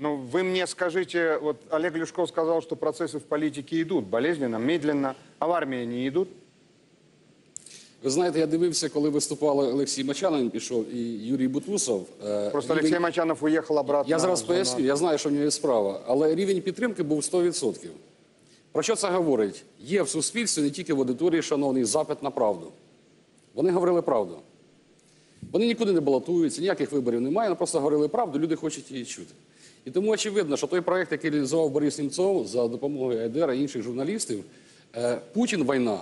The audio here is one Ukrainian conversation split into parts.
Ну, вы мне скажите, вот Олег Люшков сказал, что процессы в политике идут болезненно, медленно, а в армии не идут. Ви знаєте, я дивився, коли виступали Олексій Мачанин, пішов і Юрій Бутусов. Е, Просто рівень- Алексей Мачанов уехал обратно. Я зараз поясню, я знаю, що в нього є справа, але рівень підтримки був 100%. Про що це говорить? Є в суспільстві, не тільки в аудиторії, шановний, запит на правду. Вони говорили правду. Вони нікуди не балотуються, ніяких виборів немає, вони просто говорили правду, люди хочуть її чути. І тому очевидно, що той проект, який реалізував Борис Німцов за допомогою Айдера і інших журналістів, е, Путін війна.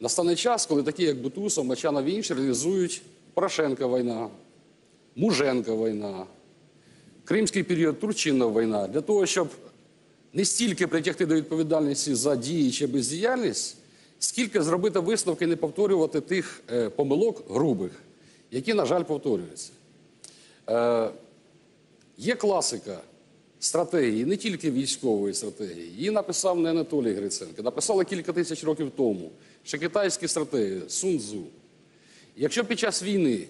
Настане час, коли такі, як Бутусов, Мачанов і інші реалізують Порошенка війна, Муженка війна, Кримський період Турчинова війна, для того, щоб не стільки притягти до відповідальності за дії чи бездіяльність, скільки зробити висновки і не повторювати тих е, помилок грубих, які, на жаль, повторюються. Є класика стратегії, не тільки військової стратегії. Її написав не Анатолій Гриценко, написали кілька тисяч років тому. Ще китайські стратегії, Сун Цзу. Якщо під час війни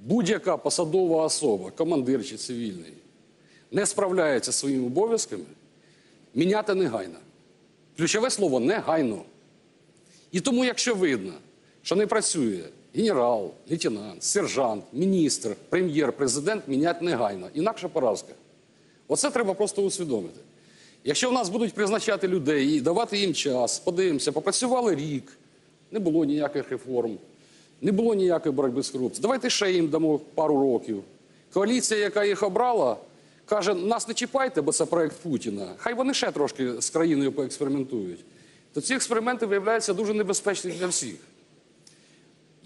будь-яка посадова особа, командир чи цивільний, не справляється зі своїми обов'язками, міняти негайно. Ключове слово негайно. І тому, якщо видно, що не працює генерал, лейтенант, сержант, міністр, прем'єр, президент, міняти негайно. Інакше поразка. Оце треба просто усвідомити. Якщо в нас будуть призначати людей і давати їм час, подивимося, попрацювали рік, не було ніяких реформ, не було ніякої боротьби з корупцією. Давайте ще їм дамо пару років. Коаліція, яка їх обрала, каже: нас не чіпайте, бо це проект Путіна. Хай вони ще трошки з країною поекспериментують. То ці експерименти виявляються дуже небезпечними для всіх.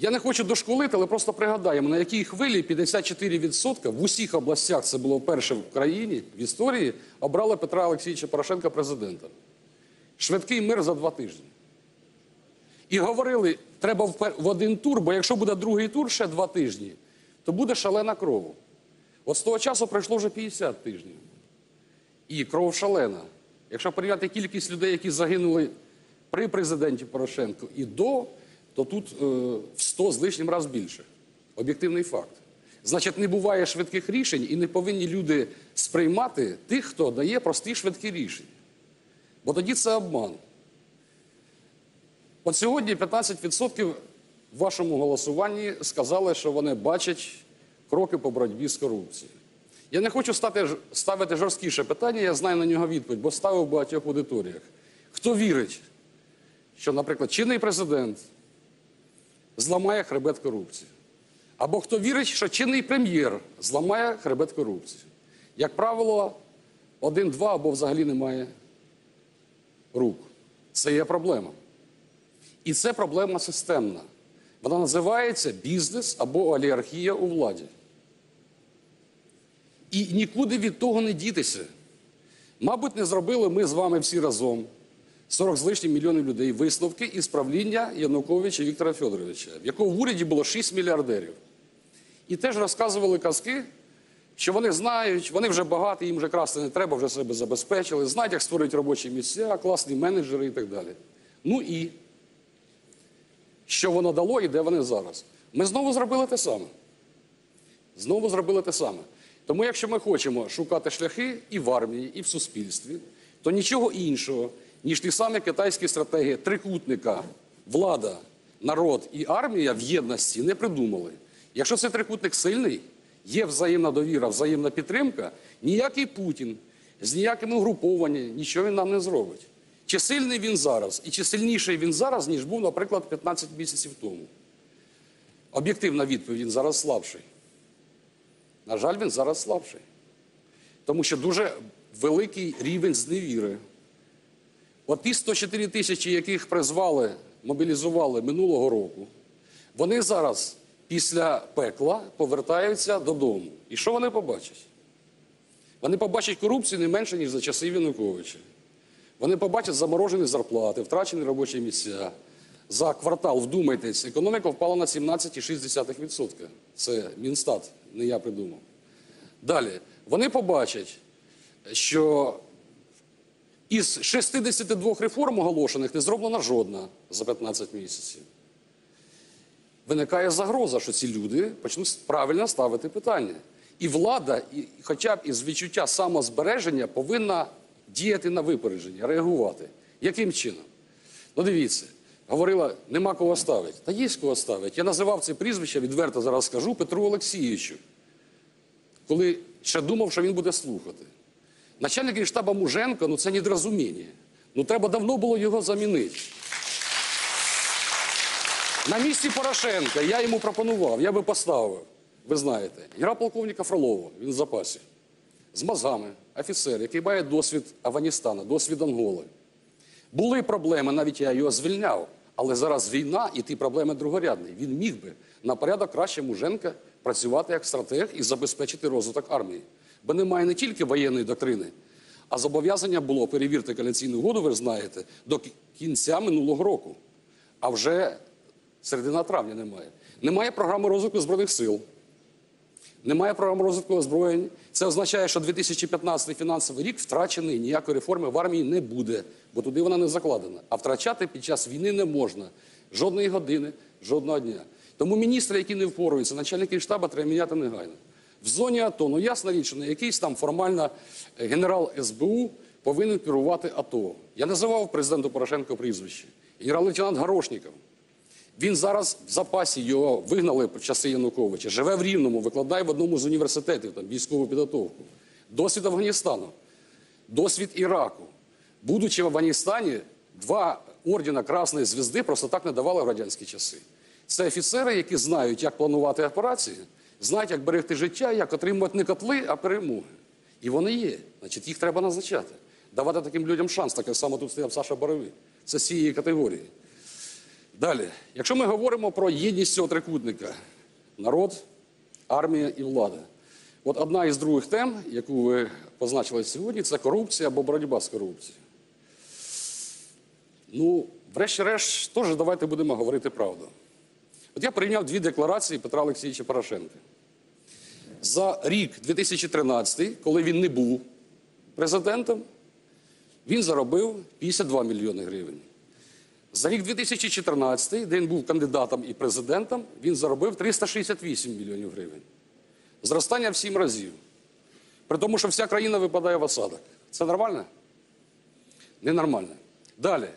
Я не хочу дошколити, але просто пригадаємо, на якій хвилі 54% в усіх областях, це було вперше в країні, в історії, обрали Петра Олексійовича Порошенка президентом. Швидкий мир за два тижні. І говорили, треба в один тур, бо якщо буде другий тур ще два тижні, то буде шалена кров. От з того часу пройшло вже 50 тижнів. І кров шалена. Якщо порівняти кількість людей, які загинули при президенті Порошенко і до, то тут е, в 100 з лишнім раз більше. Об'єктивний факт. Значить, не буває швидких рішень і не повинні люди сприймати тих, хто дає прості швидкі рішення. Бо тоді це обман. От сьогодні 15% в вашому голосуванні сказали, що вони бачать кроки по боротьбі з корупцією. Я не хочу стати, ставити жорсткіше питання, я знаю на нього відповідь, бо ставив в багатьох аудиторіях. Хто вірить, що, наприклад, чинний президент зламає хребет корупції? Або хто вірить, що чинний прем'єр зламає хребет корупції? Як правило, один-два або взагалі немає рук. Це є проблема. І це проблема системна. Вона називається бізнес або олігархія у владі. І нікуди від того не дітися. Мабуть, не зробили ми з вами всі разом, 40 з лишнім мільйонів людей, висновки із правління Януковича Віктора Федоровича, в якого в уряді було 6 мільярдерів. І теж розказували казки, що вони знають, вони вже багаті, їм вже красти не треба, вже себе забезпечили, знають, як створюють робочі місця, класні менеджери і так далі. Ну і що воно дало і де вони зараз. Ми знову зробили те саме. Знову зробили те саме. Тому, якщо ми хочемо шукати шляхи і в армії, і в суспільстві, то нічого іншого, ніж ті самі китайські стратегії трикутника, влада, народ і армія в єдності не придумали. Якщо цей трикутник сильний, є взаємна довіра, взаємна підтримка, ніякий Путін з ніякими угрупованнями нічого він нам не зробить. Чи сильний він зараз, і чи сильніший він зараз, ніж був, наприклад, 15 місяців тому? Об'єктивна відповідь він зараз слабший. На жаль, він зараз слабший. Тому що дуже великий рівень зневіри. От ті 104 тисячі, яких призвали, мобілізували минулого року, вони зараз після пекла повертаються додому. І що вони побачать? Вони побачать корупцію не менше, ніж за часи Януковича. Вони побачать заморожені зарплати, втрачені робочі місця. За квартал, вдумайтесь, економіка впала на 17,6%. Це Мінстат, не я придумав. Далі, вони побачать, що із 62 реформ оголошених не зроблена жодна за 15 місяців. Виникає загроза, що ці люди почнуть правильно ставити питання. І влада, хоча б із відчуття самозбереження, повинна діяти на випередження, реагувати. Яким чином? Ну дивіться, говорила, нема кого ставити. Та є кого ставити. Я називав це прізвище, відверто зараз скажу, Петру Олексійовичу, коли ще думав, що він буде слухати. Начальник штабу Муженко, ну це недорозуміння. Ну треба давно було його замінити. На місці Порошенка я йому пропонував, я би поставив, ви знаєте, генерал-полковника Фролова, він в запасі, з мозгами, офіцер, який має досвід Афганістану, досвід Анголи. Були проблеми, навіть я його звільняв, але зараз війна і ті проблеми другорядні. Він міг би на порядок краще Муженка працювати як стратег і забезпечити розвиток армії. Бо немає не тільки воєнної доктрини, а зобов'язання було перевірити коаліційну угоду, ви знаєте, до кінця минулого року. А вже середина травня немає. Немає програми розвитку збройних сил. Немає програми розвитку озброєнь. Це означає, що 2015 фінансовий рік втрачений, ніякої реформи в армії не буде, бо туди вона не закладена. А втрачати під час війни не можна. Жодної години, жодного дня. Тому міністри, які не впоруються, начальники штабу треба міняти негайно. В зоні АТО, ну ясна річ, не якийсь там формально е, генерал СБУ повинен керувати АТО. Я називав президенту Порошенко прізвище. Генерал-лейтенант Горошніков. Він зараз в запасі його вигнали в часи Януковича, живе в Рівному, викладає в одному з університетів там, військову підготовку. Досвід Афганістану, досвід Іраку. Будучи в Афганістані, два ордена Красної Звізди просто так не давали в радянські часи. Це офіцери, які знають, як планувати операції, знають, як берегти життя, як отримувати не котли, а перемоги. І вони є. Значить, їх треба назначати. Давати таким людям шанс, так як само тут стояв Саша Боровий. Це з цієї категорії. Далі, якщо ми говоримо про єдність цього трикутника народ, армія і влада. От одна із других тем, яку ви позначили сьогодні, це корупція або боротьба з корупцією. Ну, врешті-решт, теж давайте будемо говорити правду. От я порівняв дві декларації Петра Олексійовича Порошенка. За рік 2013, коли він не був президентом, він заробив 52 мільйони гривень. За рік 2014, де він був кандидатом і президентом, він заробив 368 мільйонів гривень. Зростання в сім разів. При тому, що вся країна випадає в осадок. Це нормально? Ненормально. Далі.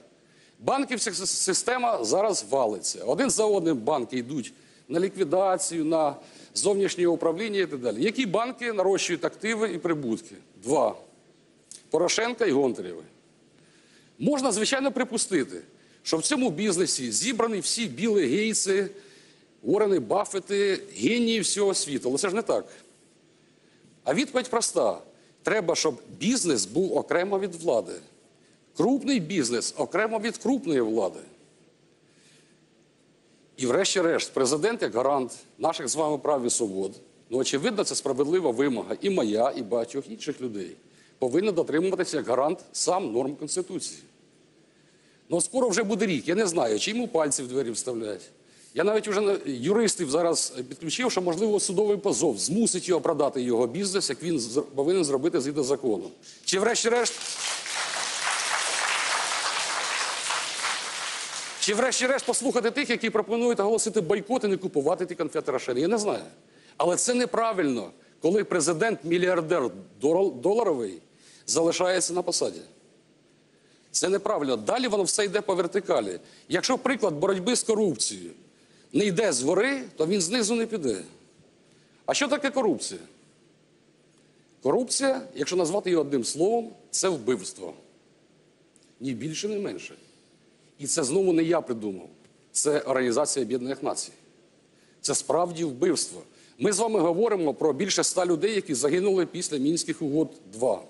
Банківська система зараз валиться. Один за одним банки йдуть на ліквідацію, на зовнішнє управління і так далі. Які банки нарощують активи і прибутки? Два. Порошенка і Гонтарєви. Можна, звичайно, припустити, що в цьому бізнесі зібрані всі біли гейці, Уоррени Баффети, генії всього світу. Але це ж не так. А відповідь проста: треба, щоб бізнес був окремо від влади. Крупний бізнес окремо від крупної влади. І врешті-решт, президент як гарант наших з вами прав і свобод, ну, очевидно, це справедлива вимога і моя, і багатьох інших людей, повинен дотримуватися як гарант сам норм Конституції. Ну, скоро вже буде рік. Я не знаю, чи йому пальці в двері вставляють. Я навіть вже юристів зараз підключив, що, можливо, судовий позов змусить його продати його бізнес, як він повинен зробити згідно закону. Чи врешті-решт. Чи врешті-решт послухати тих, які пропонують оголосити бойкот і не купувати ті конфети Рошен? Я не знаю. Але це неправильно, коли президент мільярдер доларовий залишається на посаді. Це неправильно. Далі воно все йде по вертикалі. Якщо приклад боротьби з корупцією не йде згори, то він знизу не піде. А що таке корупція? Корупція, якщо назвати її одним словом, це вбивство. Ні більше, ні менше. І це знову не я придумав. Це Організація Об'єднаних Націй. Це справді вбивство. Ми з вами говоримо про більше ста людей, які загинули після Мінських угод 2.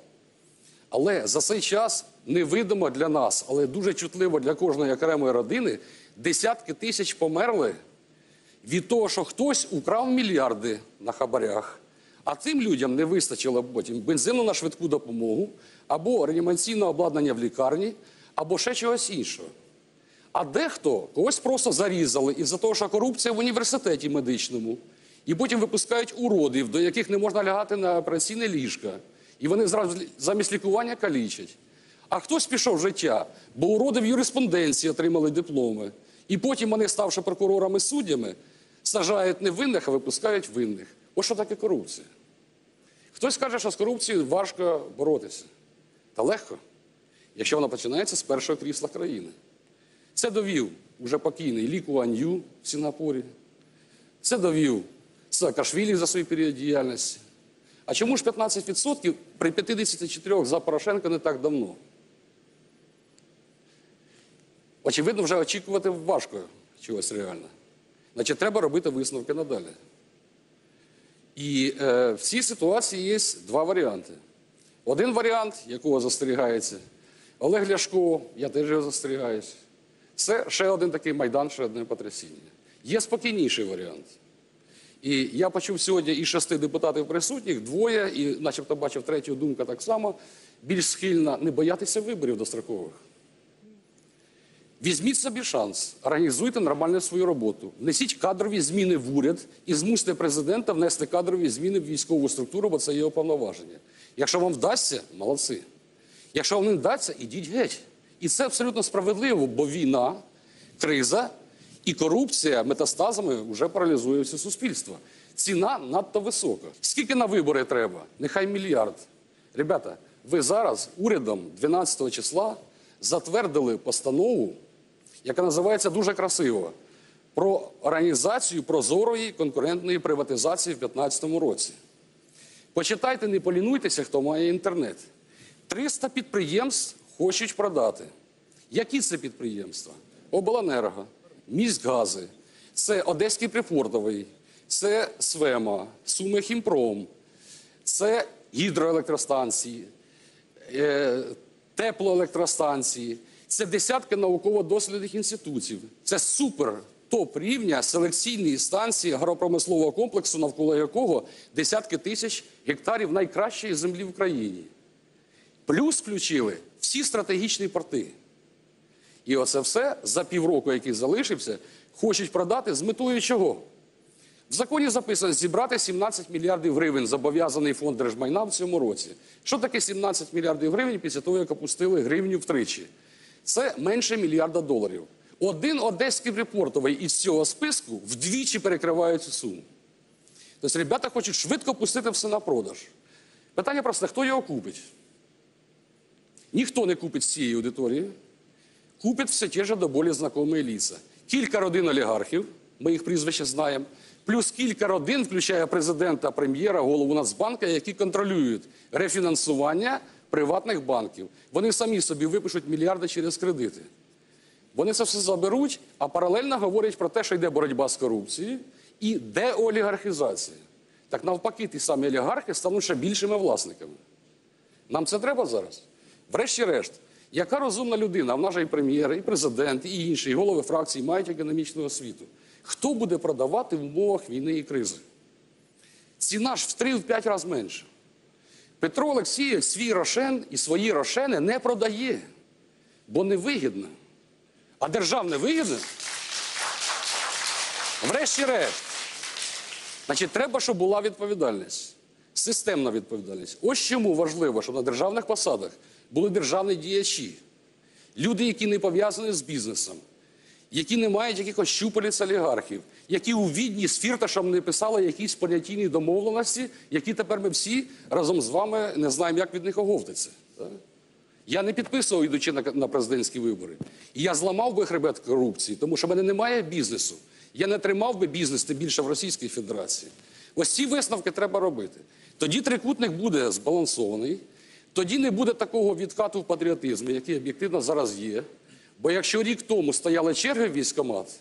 Але за цей час невидимо для нас, але дуже чутливо для кожної окремої родини, десятки тисяч померли від того, що хтось украв мільярди на хабарях, а цим людям не вистачило потім бензину на швидку допомогу, або реанімаційне обладнання в лікарні, або ще чогось іншого. А дехто когось просто зарізали із-за того, що корупція в університеті медичному. І потім випускають уродів, до яких не можна лягати на операційне ліжка. І вони зразу замість лікування калічать. А хтось пішов в життя, бо уроди в юриспонденції отримали дипломи. І потім вони, ставши прокурорами суддями, сажають невинних, а випускають винних. Ось що таке корупція. Хтось каже, що з корупцією важко боротися. Та легко, якщо вона починається з першого крісла країни. Це довів уже покійний Лі Куан в Сінгапурі. Це довів Саакашвілі за свій період діяльності. А чому ж 15% при 54 за Порошенка не так давно? Очевидно, вже очікувати важко чогось реально. Значить, треба робити висновки надалі. І е, в цій ситуації є два варіанти. Один варіант, якого застерігається Олег Ляшко, я теж його застерігаюсь. Це ще один такий майдан, ще одне потрясіння. Є спокійніший варіант. І я почув сьогодні із шести депутатів присутніх, двоє, і начебто бачив третю думка так само, більш схильна не боятися виборів дострокових. Візьміть собі шанс, організуйте нормально свою роботу, внесіть кадрові зміни в уряд і змусьте президента внести кадрові зміни в військову структуру, бо це його повноваження. Якщо вам вдасться, молодці. Якщо вам не вдасться, ідіть геть. І це абсолютно справедливо, бо війна, криза і корупція метастазами вже паралізує все суспільство. Ціна надто висока. Скільки на вибори треба? Нехай мільярд. Ребята, ви зараз урядом 12 числа затвердили постанову, яка називається дуже красиво про організацію прозорої конкурентної приватизації в 2015 році. Почитайте, не полінуйтеся, хто має інтернет. 300 підприємств хочуть продати. Які це підприємства? Обленерго, міськгази, це Одеський припортовий, це Свема, Сумихімпром, це гідроелектростанції, е, теплоелектростанції, це десятки науково-дослідних інститутів. Це супер топ рівня селекційні станції агропромислового комплексу, навколо якого десятки тисяч гектарів найкращої землі в країні. Плюс включили всі стратегічні порти. І оце все за півроку, який залишився, хочуть продати з метою чого? В законі записано зібрати 17 мільярдів гривень зобов'язаний фонд держмайна в цьому році. Що таке 17 мільярдів гривень після того, як опустили гривню втричі? Це менше мільярда доларів. Один одеський припортовий із цього списку вдвічі перекриває цю суму. Тобто, ребята хочуть швидко пустити все на продаж. Питання просто, хто його купить? Ніхто не купить з цієї аудиторії. Купять все ті ж до болі знайомі ліса. Кілька родин олігархів, ми їх прізвище знаємо, плюс кілька родин, включає президента, прем'єра, голову Нацбанка, які контролюють рефінансування приватних банків. Вони самі собі випишуть мільярди через кредити. Вони це все заберуть, а паралельно говорять про те, що йде боротьба з корупцією і деолігархізація. Так навпаки, ті самі олігархи стануть ще більшими власниками. Нам це треба зараз. Врешті-решт, яка розумна людина, а в нас же і прем'єр, і президент, і інші, і голови фракцій мають економічну освіту. Хто буде продавати в умовах війни і кризи? Ціна ж в 3-5 разів менше. Петро Олексійович свій рошен і свої рошени не продає, бо не вигідно. А державне вигідне? Врешті-решт. Значить, треба, щоб була відповідальність, системна відповідальність. Ось чому важливо, щоб на державних посадах були державні діячі, люди, які не пов'язані з бізнесом, які не мають якихось щупалець олігархів, які у відні з фірташем не писали якісь понятійні домовленості, які тепер ми всі разом з вами не знаємо, як від них оговтатися. Я не підписував, йдучи на, президентські вибори. І я зламав би хребет корупції, тому що в мене немає бізнесу. Я не тримав би бізнес тим більше в Російській Федерації. Ось ці висновки треба робити. Тоді трикутник буде збалансований, тоді не буде такого відкату в патріотизм, який об'єктивно зараз є. Бо якщо рік тому стояли черги в військкомат,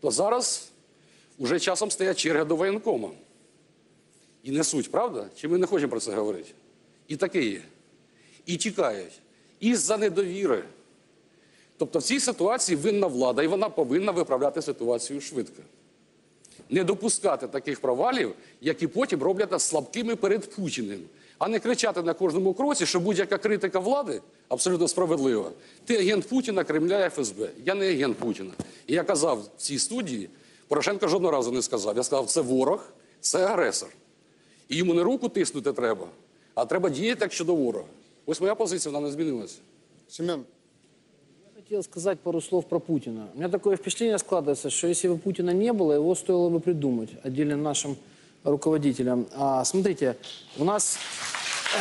то зараз уже часом стоять черги до воєнкома. І несуть, правда? Чи ми не хочемо про це говорити? І таке є. І тікають. Із-за недовіри. Тобто в цій ситуації винна влада, і вона повинна виправляти ситуацію швидко. Не допускати таких провалів, які потім роблять слабкими перед Путіним, а не кричати на кожному кроці, що будь-яка критика влади абсолютно справедлива. Ти агент Путіна, Кремля, ФСБ. Я не агент Путіна. І я казав в цій студії, Порошенко жодного разу не сказав. Я сказав, це ворог, це агресор. І йому не руку тиснути треба, а треба діяти як щодо ворога. Ось моя позиція, вона не змінилася. Семен, хотел сказать пару слов про Путина. У меня такое впечатление складывается, что если бы Путина не было, его стоило бы придумать отдельным нашим руководителям. А, смотрите, у нас э,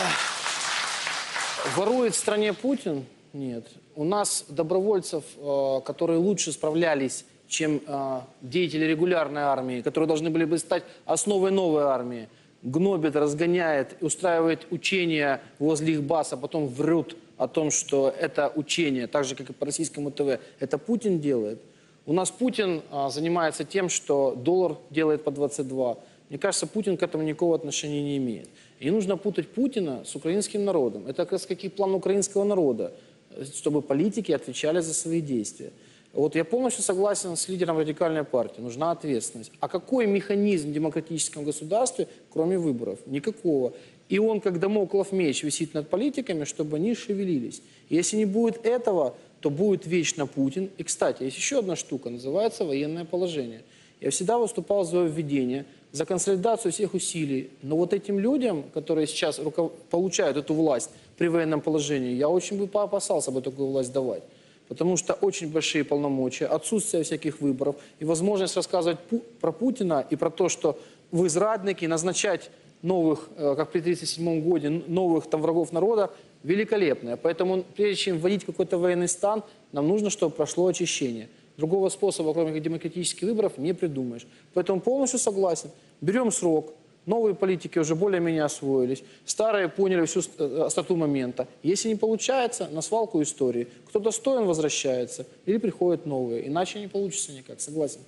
ворует в стране Путин? Нет. У нас добровольцев, э, которые лучше справлялись, чем э, деятели регулярной армии, которые должны были бы стать основой новой армии, гнобит, разгоняет, устраивает учения возле их баз, а потом врут о том, что это учение, так же, как и по российскому ТВ, это Путин делает. У нас Путин а, занимается тем, что доллар делает по 22. Мне кажется, Путин к этому никакого отношения не имеет. И не нужно путать Путина с украинским народом. Это как раз какие план украинского народа, э, чтобы политики отвечали за свои действия. Вот я полностью согласен с лидером радикальной партии. Нужна ответственность. А какой механизм в демократическом государстве, кроме выборов? Никакого. И он, как домоклов меч, висит над политиками, чтобы они шевелились. Если не будет этого, то будет вечно Путин. И, кстати, есть еще одна штука, называется военное положение. Я всегда выступал за введение, за консолидацию всех усилий. Но вот этим людям, которые сейчас руков- получают эту власть при военном положении, я очень бы поопасался бы такую власть давать. Потому что очень большие полномочия, отсутствие всяких выборов и возможность рассказывать Пу- про Путина и про то, что вы зрадники, назначать новых, э, как при 1937 году, новых там врагов народа, великолепная. Поэтому прежде чем вводить какой-то военный стан, нам нужно, чтобы прошло очищение. Другого способа, кроме демократических выборов, не придумаешь. Поэтому полностью согласен. Берем срок. Новые политики уже более-менее освоились. Старые поняли всю ст- э, остроту момента. Если не получается, на свалку истории. Кто достоин, возвращается. Или приходят новые. Иначе не получится никак. Согласен.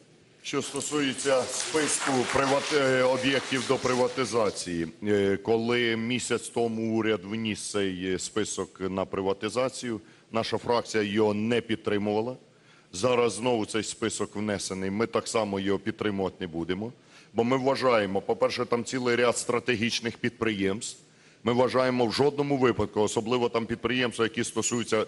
Що стосується списку приват- е, об'єктів до приватизації, е, коли місяць тому уряд вніс цей е, список на приватизацію, наша фракція його не підтримувала. Зараз знову цей список внесений. Ми так само його підтримувати не будемо. Бо ми вважаємо, по-перше, там цілий ряд стратегічних підприємств. Ми вважаємо в жодному випадку, особливо там підприємства, які стосуються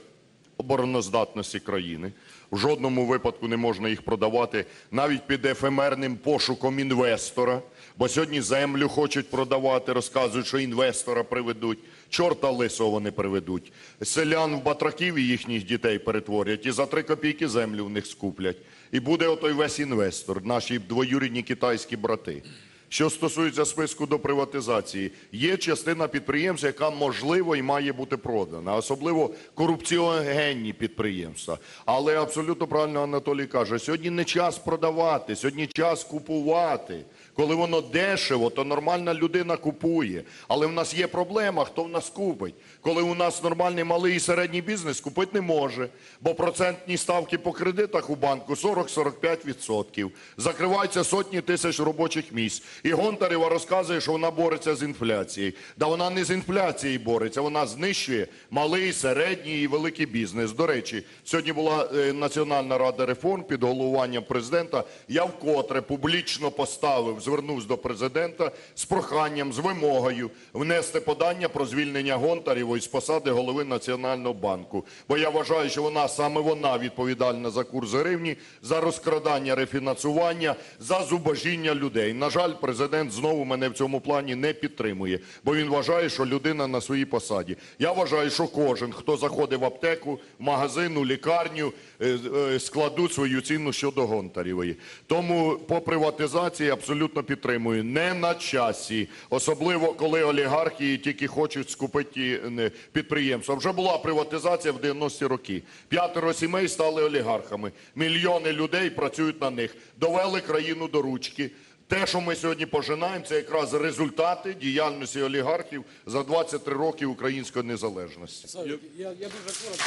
обороноздатності країни. В жодному випадку не можна їх продавати навіть під ефемерним пошуком інвестора. Бо сьогодні землю хочуть продавати, розказують, що інвестора приведуть. Чорта лисого вони приведуть. Селян в батраків і їхніх дітей перетворять і за три копійки землю в них скуплять. І буде отой весь інвестор, наші двоюрідні китайські брати. Що стосується списку до приватизації, є частина підприємств, яка можливо і має бути продана, особливо корупціогенні підприємства. Але абсолютно правильно Анатолій каже: сьогодні не час продавати, сьогодні час купувати. Коли воно дешево, то нормальна людина купує. Але в нас є проблема, хто в нас купить. Коли у нас нормальний малий і середній бізнес купити не може, бо процентні ставки по кредитах у банку 40-45%. Закриваються сотні тисяч робочих місць. І Гонтарева розказує, що вона бореться з інфляцією. Да вона не з інфляцією бореться, вона знищує малий, середній і великий бізнес. До речі, сьогодні була е, Національна рада реформ під головуванням президента. Я вкотре публічно поставив, звернувся до президента з проханням, з вимогою внести подання про звільнення Гонтарєвої з посади голови Національного банку. Бо я вважаю, що вона саме вона відповідальна за курс гривні, за розкрадання рефінансування, за зубожіння людей. На жаль, президент знову мене в цьому плані не підтримує, бо він вважає, що людина на своїй посаді. Я вважаю, що кожен, хто заходить в аптеку, в магазин, у лікарню, е, е, складуть свою ціну щодо Гонтарєвої. Тому по приватизації абсолютно підтримую. Не на часі, особливо коли олігархи тільки хочуть скупити е, підприємства. Вже була приватизація в 90-ті роки. П'ятеро сімей стали олігархами. Мільйони людей працюють на них. Довели країну до ручки. Те, що ми сьогодні пожинаємо, це якраз результати діяльності олігархів за 23 роки української незалежності. Я дуже коротко.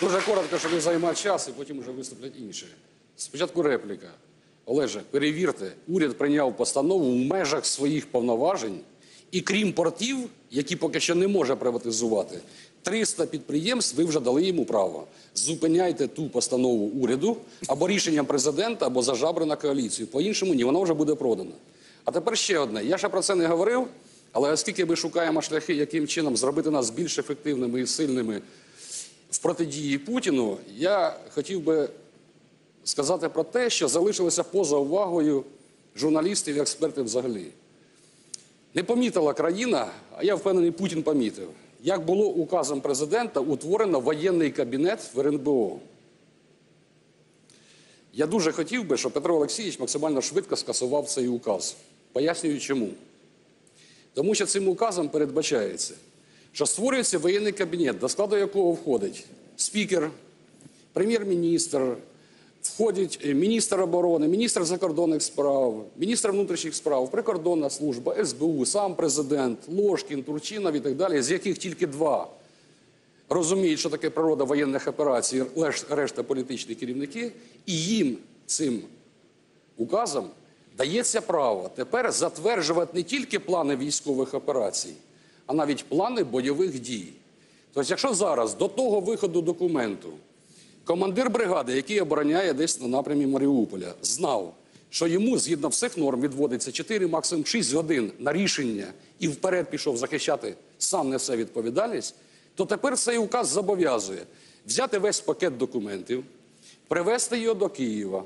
Дуже коротко, щоб не займати час, і потім вже виступлять інші. Спочатку репліка. Олеже, перевірте, уряд прийняв постанову в межах своїх повноважень, і крім портів, які поки що не може приватизувати, 300 підприємств ви вже дали йому право. Зупиняйте ту постанову уряду або рішенням президента, або зажабри на коаліцію. По-іншому ні, вона вже буде продана. А тепер ще одне. Я ще про це не говорив, але оскільки ми шукаємо шляхи, яким чином зробити нас більш ефективними і сильними в протидії Путіну, я хотів би сказати про те, що залишилося поза увагою журналістів і експертів взагалі. Не помітила країна, а я впевнений, Путін помітив, як було указом президента утворено воєнний кабінет в РНБО. Я дуже хотів би, щоб Петро Олексійович максимально швидко скасував цей указ. Пояснюю чому. Тому що цим указом передбачається, що створюється воєнний кабінет, до складу якого входить спікер, прем'єр-міністр, входить е, міністр оборони, міністр закордонних справ, міністр внутрішніх справ, прикордонна служба, СБУ, сам президент, Ложкін, Турчинов і так далі, з яких тільки два розуміють, що таке природа воєнних операцій, решта політичні керівники, і їм цим указом дається право тепер затверджувати не тільки плани військових операцій, а навіть плани бойових дій. Тобто, якщо зараз до того виходу документу командир бригади, який обороняє десь на напрямі Маріуполя, знав, що йому згідно всіх норм відводиться 4, максимум 6 годин на рішення і вперед пішов захищати, сам несе відповідальність, то тепер цей указ зобов'язує взяти весь пакет документів, привезти його до Києва,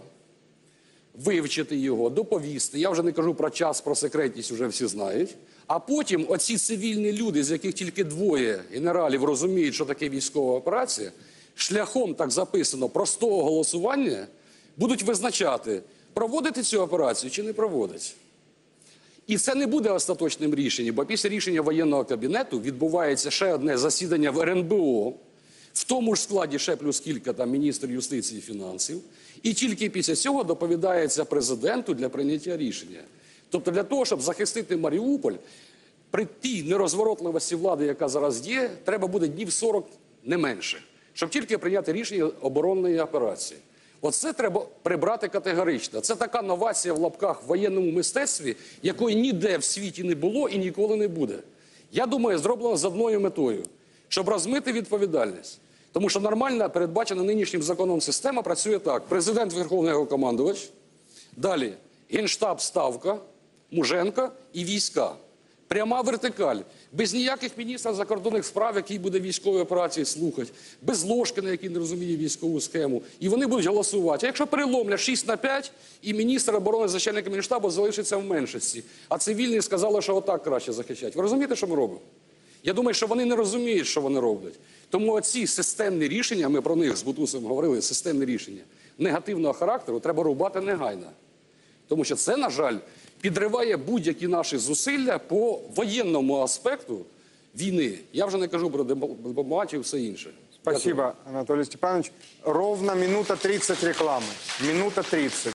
вивчити його, доповісти. Я вже не кажу про час, про секретність, вже всі знають. А потім оці цивільні люди, з яких тільки двоє генералів розуміють, що таке військова операція, шляхом так записано простого голосування, будуть визначати, проводити цю операцію чи не проводити. І це не буде остаточним рішенням, бо після рішення воєнного кабінету відбувається ще одне засідання в РНБО, в тому ж складі ще плюс кілька там міністр юстиції і фінансів. І тільки після цього доповідається президенту для прийняття рішення. Тобто, для того, щоб захистити Маріуполь, при тій нерозворотливості влади, яка зараз є, треба буде днів 40 не менше, щоб тільки прийняти рішення оборонної операції. Оце треба прибрати категорично. Це така новація в лапках в воєнному мистецтві, якої ніде в світі не було і ніколи не буде. Я думаю, зроблено з одною метою, щоб розмити відповідальність. Тому що нормальна, передбачена нинішнім законом система працює так: президент Верховний командувач, далі генштаб ставка, Муженка і війська. Пряма вертикаль, без ніяких міністрів закордонних справ, який буде військові операції слухати, без Ложкина, який не розуміє військову схему. І вони будуть голосувати. А якщо переломлять 6 на 5, і міністр оборони начальник Мінштабу залишиться в меншості, а цивільні сказали, що отак краще захищати. Ви розумієте, що ми робимо? Я думаю, що вони не розуміють, що вони роблять. Тому оці системні рішення, ми про них з Бутусом говорили, системні рішення негативного характеру треба рубати негайно. Тому що це, на жаль, підриває будь-які наші зусилля по воєнному аспекту війни. Я вже не кажу про дипломатію і все інше. Спасибо, Анатолій Степанович. Ровно минута 30 реклами. Минута 30.